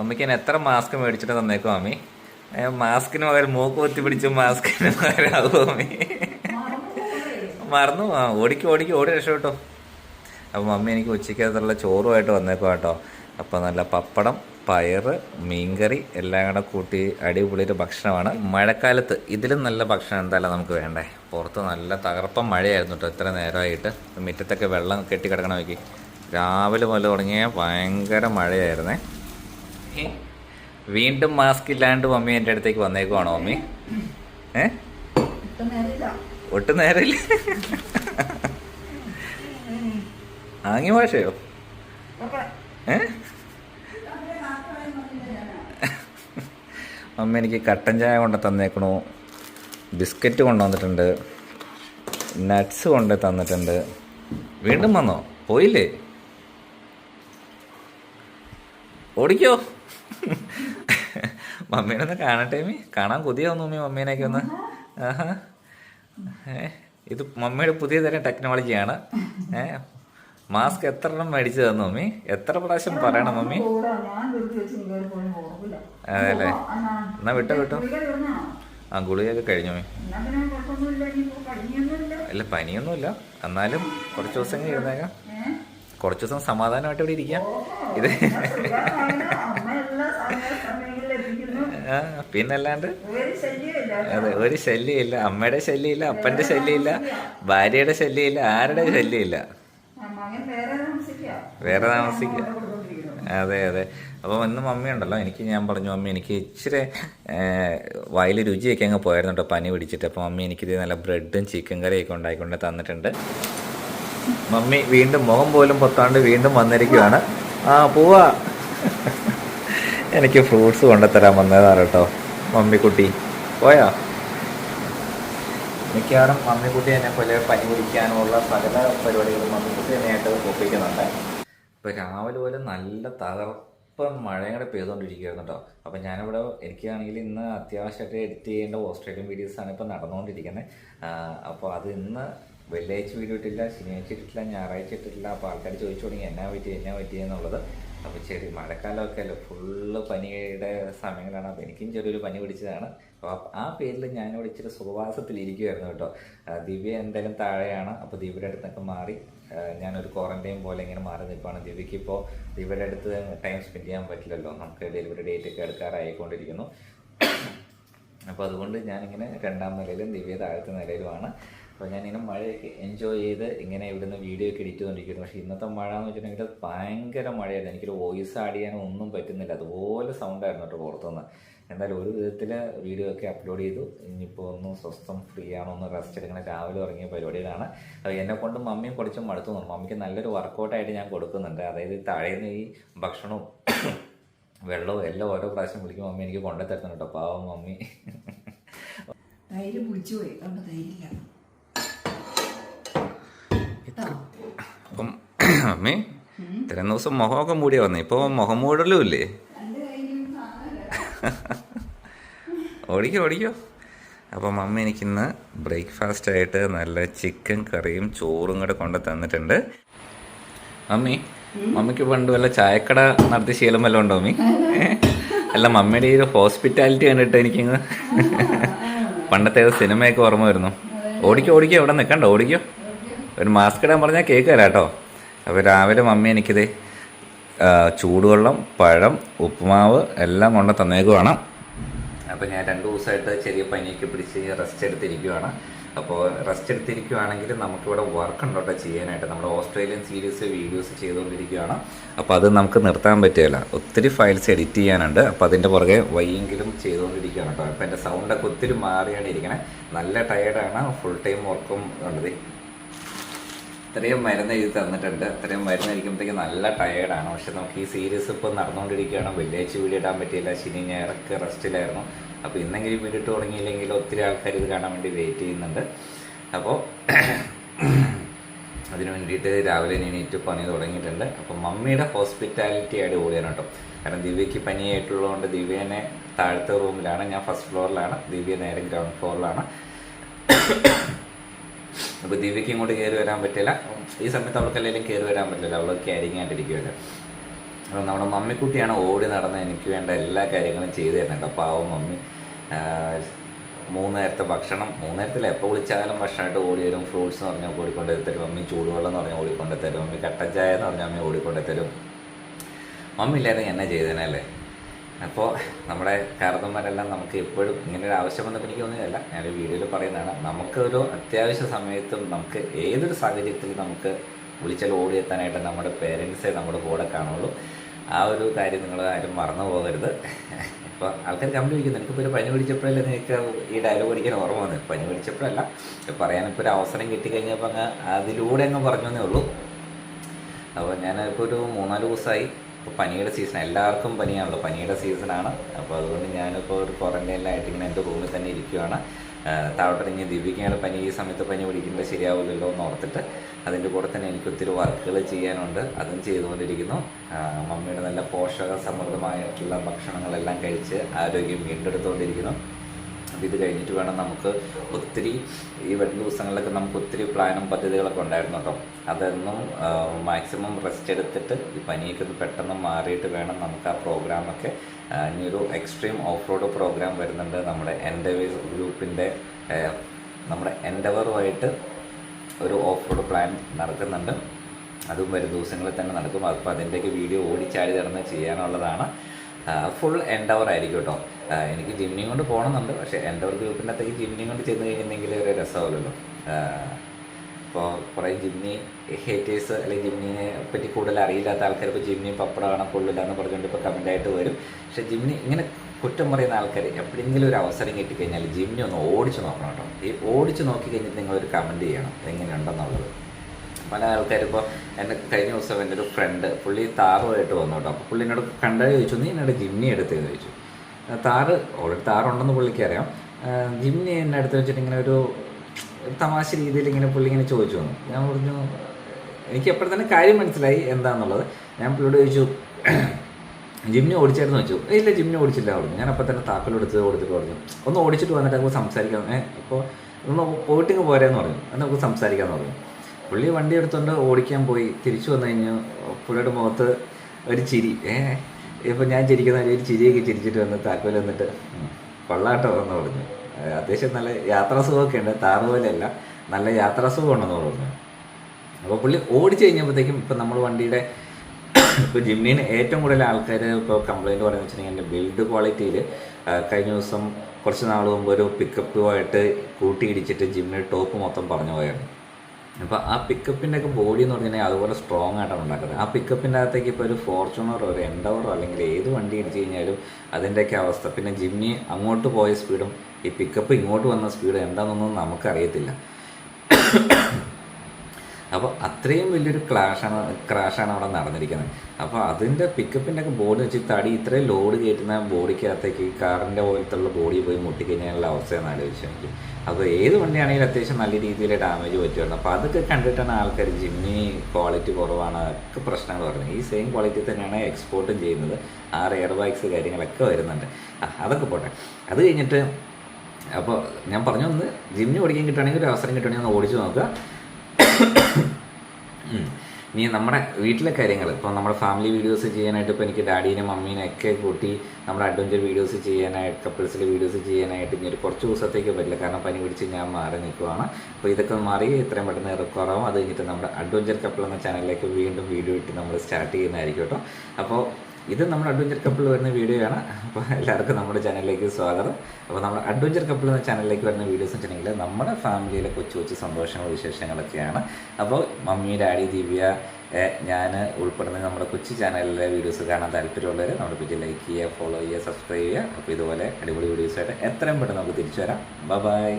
അമ്മയ്ക്ക് ഞാൻ എത്ര മാസ്ക് മേടിച്ചിട്ട് തന്നേക്കും അമ്മി? മാസ്കിന് പകരം മൂക്ക് കുത്തി പിടിച്ച് മാസ്കിന് പകരം ആകും അമ്മി? മറന്നു ആ ഓടിക്ക് ഓടിക്ക് ഓടി രക്ഷപ്പെട്ടോ. അപ്പം മമ്മി എനിക്ക് ഉച്ചയ്ക്കകത്തുള്ള ചോറുമായിട്ട് വന്നേക്കും കേട്ടോ. അപ്പം നല്ല പപ്പടം പയറ് മീൻകറി എല്ലാം കൂടെ കൂട്ടി അടിപൊളിയൊരു ഭക്ഷണമാണ്. മഴക്കാലത്ത് ഇതിലും നല്ല ഭക്ഷണം എന്തായാലും നമുക്ക് വേണ്ടേ? പുറത്ത് നല്ല തകർപ്പം മഴയായിരുന്നു കേട്ടോ ഇത്ര നേരമായിട്ട്. മുറ്റത്തൊക്കെ വെള്ളം കെട്ടിക്കിടക്കണമെങ്കിൽ കിടക്കണം രാവിലെ മുതൽ തുടങ്ങിയ ഭയങ്കര മഴയായിരുന്നേ. വീണ്ടും മാസ്ക് ഇല്ലാണ്ട് മമ്മി എന്റെ അടുത്തേക്ക് വന്നേക്കുവാണോ മമ്മി? ഏ? ഒട്ടും നേരമില്ല. ആംഗ്യ ഭാഷയോ? ഏ? അമ്മ എനിക്ക് കട്ടൻ ചായ കൊണ്ട് തന്നേക്കണു. ബിസ്ക്കറ്റ് കൊണ്ടുവന്നിട്ടുണ്ട് നട്ട്സ് കൊണ്ട് തന്നിട്ടുണ്ട്. വീണ്ടും വന്നോ? പോയില്ലേ? ഓടിക്കോ. മമ്മീനെ ഒന്ന് കാണട്ടെ മീ കാണാൻ കൊതിയാവുന്നു മീ മമ്മീനെയൊക്കെ ഒന്ന്. ആഹാ. ഏ ഇത് മമ്മിയുടെ പുതിയ തരം ടെക്നോളജിയാണ്. ഏ മാസ്ക് എത്ര എണ്ണം മേടിച്ചു തന്നു മമ്മി? എത്ര പ്രാവശ്യം പറയണം മമ്മി? അതെല്ലേ എന്നാ. വിട്ടോ വിട്ടോ. ആ ഗുളികയൊക്കെ കഴിഞ്ഞു മമ്മി. അല്ല പനിയൊന്നുമില്ല. എന്നാലും കുറച്ച് ദിവസം കഴിഞ്ഞേക്കാം കുറച്ച് ദിവസം സമാധാനമായിട്ട് ഇവിടെ ഇരിക്കാം. ഇത് പിന്നല്ലാണ്ട് അതെ ഒരു ശല്യമില്ല. അമ്മയുടെ ശല്യമില്ല അപ്പന്റെ ശല്യമില്ല ഭാര്യയുടെ ശല്യമില്ല ആരുടെ ശല്യമില്ല. വേറെ താമസിക്ക. അതെ അതെ. അപ്പോൾ ഇന്ന് മമ്മി ഉണ്ടല്ലോ. എനിക്ക് ഞാൻ പറഞ്ഞു മമ്മി എനിക്ക് ഇച്ചിരി വായിൽ രുചിയൊക്കെ അങ്ങ് പോയിരുന്നു കേട്ടോ. പനി പിടിച്ചിട്ട്. അപ്പോൾ മമ്മി എനിക്കിത് നല്ല ബ്രെഡും ചിക്കൻ കറിയൊക്കെ ഉണ്ടായിക്കൊണ്ട് തന്നിട്ടുണ്ട്. മമ്മി വീണ്ടും മുഖം പോലും പൊത്താണ്ട് വീണ്ടും വന്നിരിക്കുകയാണ് ആ പോവാ. എനിക്ക് ഫ്രൂട്ട്സ് കൊണ്ടുത്തരാൻ വന്നതാണ് കേട്ടോ മമ്മിക്കുട്ടി. പോയാ? മിക്കവാറും മമ്മിക്കുട്ടി എന്നെ പോലെ പനി പിടിക്കാനുള്ള സകല പരിപാടികളും മമ്മിക്കുട്ടി എന്നെയായിട്ട് ഒപ്പിക്കുന്നുണ്ട്. ഇപ്പൊ രാവിലെ പോലെ നല്ല തകർപ്പൻ മഴയും കൂടെ പെയ്തുകൊണ്ടിരിക്കുകയായിരുന്നു കേട്ടോ. അപ്പം ഞാനിവിടെ എനിക്കാണെങ്കിൽ ഇന്ന് അത്യാവശ്യമായിട്ട് എഡിറ്റ് ചെയ്യേണ്ട ഓസ്ട്രേലിയൻ വീഡിയോസാണ് ഇപ്പം നടന്നുകൊണ്ടിരിക്കുന്നത്. അപ്പോൾ അത് ഇന്ന് വെള്ളിയാഴ്ച വീഡിയോ ഇട്ടില്ല ശനിയാഴ്ച ഇട്ടില്ല ഞായറാഴ്ച ഇട്ടിട്ടില്ല. അപ്പോൾ ആൾക്കാർ ചോദിച്ചു തുടങ്ങി എന്നാ പറ്റി എന്നാ പറ്റി? എന്നുള്ളത്. അപ്പോൾ ചെറിയ മഴക്കാലമൊക്കെ അല്ലേ ഫുള്ള് പനിയുടെ സമയങ്ങളാണ്. അപ്പോൾ എനിക്കും ചെറിയൊരു പനി പിടിച്ചതാണ്. അപ്പോൾ ആ- പേരിൽ ഞാൻ ഞാനിവിടെ ഇച്ചിരി സുഖവാസത്തിലിരിക്കുമായിരുന്നു കേട്ടോ. ദിവ്യ എന്തായാലും താഴെയാണ്. അപ്പോൾ ദിവ്യയുടെ അടുത്തൊക്കെ മാറി. ഞാനൊരു ക്വാറന്റൈൻ പോലെ ഇങ്ങനെ മാറി നിൽക്കുകയാണ് ദിവ്യയ്ക്ക് ഇപ്പോൾ ദിവ്യയുടെ അടുത്ത് ടൈം സ്പെൻഡ് ചെയ്യാൻ പറ്റില്ലല്ലോ. നമുക്ക് ഡെലിവറി ഡേറ്റ് ഒക്കെ എടുക്കാറായിക്കൊണ്ടിരിക്കുന്നു. അപ്പോൾ അതുകൊണ്ട് ഞാനിങ്ങനെ രണ്ടാം നിലയിലും ദിവ്യ താഴത്തെ നിലയിലുമാണ്. അപ്പോൾ ഞാനിങ്ങനെ മഴയൊക്കെ എൻജോയ് ചെയ്ത് ഇങ്ങനെ ഇവിടുന്ന് വീഡിയോ ഒക്കെ എഡിറ്റ് ചെയ്തുകൊണ്ടിരിക്കുന്നു പക്ഷേ ഇന്നത്തെ മഴ എന്ന് വെച്ചിട്ടുണ്ടെങ്കിൽ ഭയങ്കര മഴയായിരുന്നു. എനിക്കൊരു വോയിസ് ആഡ് ചെയ്യാനോ ഒന്നും പറ്റുന്നില്ല. അതുപോലെ സൗണ്ടായിരുന്നു കേട്ടോ പുറത്തുനിന്ന്. എന്തായാലും ഒരു വിധത്തിൽ വീഡിയോ ഒക്കെ അപ്ലോഡ് ചെയ്തു. ഇനിയിപ്പോൾ ഒന്ന് സ്വസ്ഥം ഫ്രീ ആണോ ഒന്ന് റെസ്റ്റ് എടുക്കണം. രാവിലെ തുടങ്ങിയ പരിപാടികളാണ്. അപ്പോൾ എന്നെ കൊണ്ട് മമ്മിയും കുറച്ച് മടുത്തു തോന്നും മമ്മിക്ക് നല്ലൊരു വർക്കൗട്ടായിട്ട് ഞാൻ കൊടുക്കുന്നുണ്ട്. അതായത് താഴേന്ന് ഈ ഭക്ഷണവും വെള്ളവും എല്ലാം ഓരോ പ്രാവശ്യം വിളിക്കും മമ്മി എനിക്ക് കൊണ്ടുത്തരുന്നുണ്ട് പാവം മമ്മി. തൈര് പിടിച്ചു പോയി. അതുകൊണ്ട് തൈരില്ല അപ്പം അമ്മേ ഇത്രയും ദിവസം മുഖമൊക്കെ മൂടിയാ വന്നേ. ഇപ്പോൾ മുഖം മൂടലും ഇല്ലേ ഓടിക്കോ ഓടിക്കോ. അപ്പം മമ്മി എനിക്കിന്ന് ബ്രേക്ക്ഫാസ്റ്റ് ആയിട്ട് നല്ല ചിക്കൻ കറിയും ചോറും കൂടെ കൊണ്ട് തന്നിട്ടുണ്ട്. മമ്മി മമ്മിക്ക് പണ്ട് വല്ല ചായക്കട നടത്തി ശീലം വല്ലതും ഉണ്ടോ മമ്മി? അല്ല മമ്മിയുടെ ഈ ഒരു ഹോസ്പിറ്റാലിറ്റി കണ്ടിട്ട് എനിക്കിങ്ങ് പണ്ടത്തെ ഏത് സിനിമയൊക്കെ ഓർമ്മ വരുന്നു. ഓടിക്കോ ഓടിക്കോ. ഇവിടെ നിൽക്കണ്ട ഓടിക്കോ. ഒരു മാസ്ക് ഇടാൻ പറഞ്ഞാൽ കേക്ക് കേട്ടോ. അപ്പോൾ രാവിലെ മമ്മി എനിക്കിത് ചൂടുവെള്ളം പഴം ഉപ്പുമാവ് എല്ലാം കൊണ്ട് തന്നേക്കുവാണ്. അപ്പോൾ ഞാൻ രണ്ട് ദിവസമായിട്ട് ചെറിയ പനിയൊക്കെ പിടിച്ച് റെസ്റ്റ് എടുത്തിരിക്കുവാണ്. അപ്പോൾ റെസ്റ്റ് എടുത്തിരിക്കുവാണെങ്കിൽ നമുക്കിവിടെ വർക്ക് ഉണ്ടോട്ടെ ചെയ്യാനായിട്ട്. നമ്മൾ ഓസ്ട്രേലിയൻ സീരീസ് വീഡിയോസ് ചെയ്തുകൊണ്ടിരിക്കുകയാണ് അപ്പോൾ അത് നമുക്ക് നിർത്താൻ പറ്റുകയില്ല. ഒത്തിരി ഫയൽസ് എഡിറ്റ് ചെയ്യാനുണ്ട്. അപ്പോൾ അതിന്റെ പുറകെ വയ്യെങ്കിലും ചെയ്തുകൊണ്ടിരിക്കുകയാണ് കേട്ടോ. അപ്പോൾ എന്റെ സൗണ്ടൊക്കെ ഒത്തിരി മാറിയാണ് ഇരിക്കണേ നല്ല ടയേർഡാണ് ഫുൾ ടൈം വർക്കും ഉള്ളത് ഇത്രയും മരുന്ന് എഴുതി തന്നിട്ടുണ്ട്. ഇത്രയും മരുന്ന് കഴിക്കുമ്പോഴത്തേക്ക് നല്ല ടയേർഡാണ് പക്ഷെ നമുക്ക് ഈ സീരീസ് ഇപ്പോൾ നടന്നുകൊണ്ടിരിക്കുകയാണ് വെള്ളിയാഴ്ച വീഡിയോ ഇടാൻ പറ്റിയില്ല. ശനി ഞായറൊക്കെ റെസ്റ്റിലായിരുന്നു അപ്പോൾ ഇന്നെങ്കിലും വീഡിയോ തുടങ്ങിയില്ലെങ്കിൽ ഒത്തിരി ആൾക്കാർ ഇത് കാണാൻ വേണ്ടി വെയിറ്റ് ചെയ്യുന്നുണ്ട്. അപ്പോൾ അതിന് വേണ്ടിയിട്ട് രാവിലെ എണീറ്റ് പണി തുടങ്ങിയിട്ടുണ്ട്. അപ്പോൾ മമ്മിയുടെ ഹോസ്പിറ്റാലിറ്റി ആയിട്ട് ഓടിയാണ് കേട്ടോ. കാരണം ദിവ്യയ്ക്ക് പനിയായിട്ടുള്ളതുകൊണ്ട് ദിവ്യനെ താഴത്തെ റൂമിലാണ് ഞാൻ ഫസ്റ്റ് ഫ്ലോറിലാണ് ദിവ്യ നേരെ ഗ്രൗണ്ട് ഫ്ലോറിലാണ് അപ്പോൾ ദിവ്യയ്ക്ക് ഇങ്ങോട്ട് കയറി വരാൻ പറ്റില്ല. ഈ സമയത്ത് അവൾക്ക് എല്ലാവരും കയറി വരാൻ പറ്റില്ല. അവൾ ക്യാരിങ് ആയിട്ടിരിക്കുമല്ലോ അപ്പോൾ നമ്മുടെ മമ്മിക്കുട്ടിയാണ് ഓടി നടന്ന് എനിക്ക് വേണ്ട എല്ലാ കാര്യങ്ങളും ചെയ്തു തരുന്നുണ്ട്. പാവം മമ്മി ആ, മൂന്ന് നേരത്തെ ഭക്ഷണം മൂന്ന് നേരത്തിൽ എപ്പോൾ വിളിച്ചാലും ഭക്ഷണമായിട്ട് ഓടി വരും. ഫ്രൂട്ട്സ് എന്ന് പറഞ്ഞാൽ ഓടിക്കൊണ്ട് തരും മമ്മി ചൂടുവെള്ളം എന്ന് പറഞ്ഞാൽ ഓടിക്കൊണ്ട് തരും മമ്മി കട്ടൻ ചായ എന്ന് പറഞ്ഞാൽ അമ്മ ഓടിക്കൊണ്ട് തരും മമ്മി ഇല്ലാതെ എന്നെ ചെയ്തേനല്ലേ അപ്പോൾ നമ്മുടെ കാരണന്മാരെല്ലാം നമുക്ക് എപ്പോഴും ഇങ്ങനെ ഒരു ആവശ്യം വന്നപ്പോൾ എനിക്ക് തോന്നിയതല്ല ഞാൻ വീഡിയോയിൽ പറയുന്നതാണ്. നമുക്കൊരു അത്യാവശ്യ സമയത്തും നമുക്ക് ഏതൊരു സാഹചര്യത്തിലും നമുക്ക് വിളിച്ചാൽ ഓടിയെത്താനായിട്ട് നമ്മുടെ പേരൻസേ നമ്മുടെ കൂടെ കാണുള്ളൂ. ആ ഒരു കാര്യം നിങ്ങൾ ആരും മറന്നു പോകരുത്. ഇപ്പോൾ ആൾക്കാർ കമ്പനി വിളിക്കുന്നു എനിക്കിപ്പോൾ ഒരു പനി പിടിച്ചപ്പോഴല്ലേ നിങ്ങൾക്ക് ഈ ഡയലോഗ് പഠിക്കാൻ ഓർമ്മ വന്നത്? പനി പിടിച്ചപ്പോഴല്ല പറയാനിപ്പോൾ ഒരു അവസരം കിട്ടിക്കഴിഞ്ഞപ്പോൾ അങ്ങ് അതിലൂടെ അങ്ങ് പറഞ്ഞു ഉള്ളൂ. അപ്പോൾ ഞാനിപ്പോൾ ഒരു മൂന്നാൽ ദിവസമായി ഇപ്പോൾ പനിയുടെ സീസൺ എല്ലാവർക്കും പനിയാണല്ലോ. പനിയുടെ സീസണാണ് അപ്പോൾ അതുകൊണ്ട് ഞാനിപ്പോൾ ഒരു ക്വാറന്റൈനിലായിട്ട് ഇങ്ങനെ എന്റെ റൂമിൽ തന്നെ ഇരിക്കുകയാണ് താഴോട്ടിറങ്ങി ദിവ്യക്കാണ് പനി ഈ സമയത്ത് പനി പിടിക്കുന്നത് ശരിയാവില്ലല്ലോ എന്ന് ഓർത്തിട്ട് അതിന്റെ കൂടെ തന്നെ എനിക്ക് ഒത്തിരി വർക്കുകൾ ചെയ്യാനുണ്ട്. അതും ചെയ്തുകൊണ്ടിരിക്കുന്നു. മമ്മിയുടെ നല്ല പോഷക സമൃദ്ധമായിട്ടുള്ള ഭക്ഷണങ്ങളെല്ലാം കഴിച്ച് ആരോഗ്യം വീണ്ടെടുത്തുകൊണ്ടിരിക്കുന്നു. അപ്പോൾ ഇത് കഴിഞ്ഞിട്ട് വേണം നമുക്ക് ഒത്തിരി ഈ വരുന്ന ദിവസങ്ങളിലൊക്കെ നമുക്ക് ഒത്തിരി പ്ലാനും പദ്ധതികളൊക്കെ ഉണ്ടായിരുന്നു കേട്ടോ. അതൊന്നും മാക്സിമം റെസ്റ്റ് എടുത്തിട്ട് ഈ പനിയൊക്കെ ഒന്ന് പെട്ടെന്ന് മാറിയിട്ട് വേണം നമുക്ക് ആ പ്രോഗ്രാമൊക്കെ ഇനിയൊരു എക്സ്ട്രീം ഓഫ് റോഡ് പ്രോഗ്രാം വരുന്നുണ്ട് നമ്മുടെ എൻഡവേഴ്സ് ഗ്രൂപ്പിന്റെ നമ്മുടെ എൻഡവറുമായിട്ട് ഒരു ഓഫ് റോഡ് പ്ലാൻ നടക്കുന്നുണ്ട്. അതും വരും ദിവസങ്ങളിൽ തന്നെ നടക്കും. അപ്പോൾ അതിന്റെയൊക്കെ വീഡിയോ ഓടിച്ചാടി നടന്ന് ചെയ്യാനുള്ളതാണ്. ഫുൾ എൻഡവർ ആയിരിക്കും കേട്ടോ എനിക്ക് ജിമ്മിയും കൊണ്ട് പോകണമെന്നുണ്ട് പക്ഷേ എൻഡവർ ഗ്രൂപ്പിന്റെ അകത്തേക്ക് ജിമ്മിയും കൊണ്ട് ചെന്ന് കഴിഞ്ഞിട്ടുണ്ടെങ്കിൽ ഒരു രസമാവല്ലോ ഇപ്പോൾ കുറേ ജിമ്മി ഹേറ്റേഴ്സ് അല്ലെങ്കിൽ ജിമ്മിനെ പറ്റി കൂടുതൽ അറിയില്ലാത്ത ആൾക്കാർ ഇപ്പോൾ ജിമ്മി പപ്പടമാണ് കൊള്ളില്ല എന്ന് പറഞ്ഞുകൊണ്ട് ഇപ്പോൾ കമന്റായിട്ട് വരും. പക്ഷേ ജിമ്മിനി ഇങ്ങനെ കുറ്റം പറയുന്ന ആൾക്കാർ എപ്പോഴെങ്കിലും ഒരു അവസരം കിട്ടിക്കഴിഞ്ഞാൽ ജിമ്മിനെ ഒന്ന് ഓടിച്ച് നോക്കണം കേട്ടോ ഈ ഓടിച്ച് നോക്കി കഴിഞ്ഞിട്ട് നിങ്ങളൊരു കമന്റ് ചെയ്യണം. എങ്ങനെയുണ്ടെന്നുള്ളത്. പല ആൾക്കാരും ഇപ്പോൾ എന്റെ കഴിഞ്ഞ ദിവസം എന്റെ ഒരു ഫ്രണ്ട് പുള്ളി താറുമായിട്ട് വന്നു കേട്ടോ. അപ്പോൾ പുള്ളി എന്നോട് കണ്ടത് ചോദിച്ചു നീ എന്നോട് ജിമ്നി എടുത്തേ? ചോദിച്ചു. താറ് ഓൾറെഡി താറുണ്ടെന്ന് പുള്ളിക്ക് അറിയാം. ജിമ്മി എന്നെ അടുത്ത് വെച്ചിട്ട് ഇങ്ങനെ ഒരു തമാശ രീതിയിൽ ഇങ്ങനെ പുള്ളി ഇങ്ങനെ ചോദിച്ചു വന്നു. ഞാൻ പറഞ്ഞു എനിക്ക് എപ്പോഴും തന്നെ കാര്യം മനസ്സിലായി എന്താണെന്നുള്ളത് ഞാൻ പുള്ളിയോട് ചോദിച്ചു ജിമ്മി ഓടിച്ചായിരുന്നു? വെച്ചു ഇല്ല ജിമ്നി ഓടിച്ചില്ല പറഞ്ഞു. ഞാൻ അപ്പോൾ തന്നെ താക്കലെടുത്ത് കൊടുത്തിട്ട് പറഞ്ഞു. ഒന്ന് ഓടിച്ചിട്ട് വന്നിട്ട് നമുക്ക് സംസാരിക്കാം. ഏഹ് അപ്പോൾ ഒന്ന് പോയിട്ടിങ് പോരാന്ന് പറഞ്ഞു. അത് നമുക്ക് സംസാരിക്കാമെന്ന് പറഞ്ഞു. പുള്ളി വണ്ടി എടുത്തുകൊണ്ട് ഓടിക്കാൻ പോയി. തിരിച്ചു വന്നു കഴിഞ്ഞു. പുള്ളിയുടെ മുഖത്ത് ഒരു ചിരി. ഏഹ് ഇപ്പം ഞാൻ ചിരിക്കുന്ന ഒരു ചിരിയൊക്കെ ചിരിച്ചിട്ട് വന്ന് താക്കോൽ വന്നിട്ട് കൊള്ളാട്ടോ എന്ന് പറഞ്ഞു. അത്യാവശ്യം നല്ല യാത്രാസുഖമൊക്കെ ഉണ്ട്. താറ് പോലെയല്ല നല്ല യാത്രാസുഖം ഉണ്ടെന്ന് പറഞ്ഞു. അപ്പോൾ പുള്ളി ഓടിച്ചു കഴിഞ്ഞപ്പോഴത്തേക്കും ഇപ്പം നമ്മൾ വണ്ടിയുടെ ഇപ്പോൾ ജിമ്മിന് ഏറ്റവും കൂടുതൽ ആൾക്കാർ ഇപ്പോൾ കംപ്ലൈന്റ് പറയുന്നത് വെച്ചിട്ടുണ്ടെങ്കിൽ എന്റെ ബിൽഡ് ക്വാളിറ്റിയിൽ കഴിഞ്ഞ ദിവസം കുറച്ച് നാൾ മുമ്പ് ഒരു പിക്കപ്പുമായിട്ട് കൂട്ടിയിടിച്ചിട്ട് ജിമ്മിന് ടോപ്പ് മൊത്തം പറഞ്ഞു പോയായിരുന്നു. അപ്പോൾ ആ പിക്കപ്പിന്റെ ഒക്കെ ബോഡി എന്ന് പറഞ്ഞാൽ അതുപോലെ സ്ട്രോങ് ആയിട്ടാണ് ഉണ്ടാക്കുന്നത്. ആ പിക്കപ്പിന്റെ അകത്തേക്ക് ഇപ്പോൾ ഒരു ഫോർച്യൂണറോ ഒരു എൻഡവറോ അല്ലെങ്കിൽ ഏത് വണ്ടി ഇടിച്ചു കഴിഞ്ഞാലും അതിന്റെയൊക്കെ അവസ്ഥ. പിന്നെ ജിമ്മി അങ്ങോട്ട് പോയ സ്പീഡും ഈ പിക്കപ്പ് ഇങ്ങോട്ട് വന്ന സ്പീഡും എന്താണെന്നൊന്നും നമുക്കറിയത്തില്ല. അപ്പോൾ അത്രയും വലിയൊരു ക്ലാഷാണ് ക്രാഷാണ് അവിടെ നടന്നിരിക്കുന്നത്. അപ്പോൾ അതിന്റെ പിക്കപ്പിന്റെ ഒക്കെ ബോർഡ് വെച്ച് തടി ഇത്രയും ലോഡ് കയറ്റുന്ന ബോഡിക്കകത്തേക്ക് കാറിന്റെ പോലത്തുള്ള ബോഡി പോയി മുട്ടിക്കഴിഞ്ഞാലുള്ള അവസ്ഥയെന്ന് ആലോചിച്ച് എനിക്ക് അപ്പോൾ ഏത് വണ്ടിയാണെങ്കിലും അത്യാവശ്യം നല്ല രീതിയിൽ ഡാമേജ് പറ്റുമായിരുന്നു അപ്പോൾ അതൊക്കെ കണ്ടിട്ടാണ് ആൾക്കാർ ജിമ്മി ക്വാളിറ്റി കുറവാണ് ഒക്കെ പ്രശ്നങ്ങൾ പറയുന്നത് ഈ സെയിം ക്വാളിറ്റി തന്നെയാണ് എക്സ്പോർട്ടും ചെയ്യുന്നത്. ആ എയർ ബാഗ്സ് കാര്യങ്ങളൊക്കെ വരുന്നുണ്ട്. അതൊക്കെ പോട്ടെ. അത് കഴിഞ്ഞിട്ട് അപ്പോൾ ഞാൻ പറഞ്ഞു ഒന്ന് ജിമ്മിന് ഓടിക്കാൻ കിട്ടുകയാണെങ്കിൽ ഒരു അവസരം കിട്ടുകയാണെങ്കിൽ ഒന്ന് ഓടിച്ചു നോക്കുക. ഇനി നമ്മുടെ വീട്ടിലെ കാര്യങ്ങൾ ഇപ്പോൾ നമ്മുടെ ഫാമിലി വീഡിയോസ് ചെയ്യാനായിട്ട് ഇപ്പോൾ എനിക്ക് ഡാഡീനെ മമ്മീനെ ഒക്കെ കൂട്ടി നമ്മുടെ അഡ്വഞ്ചർ വീഡിയോസ് ചെയ്യാനായിട്ട് കപ്പിൾസിലെ വീഡിയോസ് ചെയ്യാനായിട്ട് ഇനി ഒരു കുറച്ച് ദിവസത്തേക്ക് പറ്റില്ല. കാരണം പനി പിടിച്ച് ഞാൻ മാറി നിൽക്കുവാണ്. അപ്പോൾ ഇതൊക്കെ മാറി എത്രയും പെട്ടെന്ന് കുറവും. അത് കഴിഞ്ഞിട്ട് നമ്മുടെ അഡ്വഞ്ചർ കപ്പിൾ എന്ന ചാനലിലേക്ക് വീണ്ടും വീഡിയോ ഇട്ട് നമ്മൾ സ്റ്റാർട്ട് ചെയ്യുന്നതായിരിക്കും കേട്ടോ. അപ്പോൾ ഇത് നമ്മൾ അഡ്വഞ്ചർ കപ്പിൾ വരുന്ന വീഡിയോ ആണ്. അപ്പോൾ എല്ലാവർക്കും നമ്മുടെ ചാനലിലേക്ക് സ്വാഗതം. അപ്പോൾ നമ്മുടെ അഡ്വഞ്ചർ കപ്പിൾ എന്ന ചാനലിലേക്ക് വരുന്ന വീഡിയോസ് വെച്ചിട്ടുണ്ടെങ്കിൽ നമ്മുടെ ഫാമിലിയിലെ കൊച്ചു കൊച്ചു സന്തോഷങ്ങളും വിശേഷങ്ങളൊക്കെയാണ്. അപ്പോൾ മമ്മി ഡാഡി ദിവ്യ ഞാൻ ഉൾപ്പെടുന്ന നമ്മുടെ കൊച്ചു ചാനലിലെ വീഡിയോസ് കാണാൻ താല്പര്യമുള്ളവർ നമ്മുടെ പേജ് ലൈക്ക് ചെയ്യുക ഫോളോ ചെയ്യുക സബ്സ്ക്രൈബ് ചെയ്യുക. അപ്പോൾ ഇതുപോലെ അടിപൊളി വീഡിയോസ് ആയിട്ട് എത്രയും പെട്ടെന്ന് നമുക്ക് തിരിച്ചു വരാം. ബൈ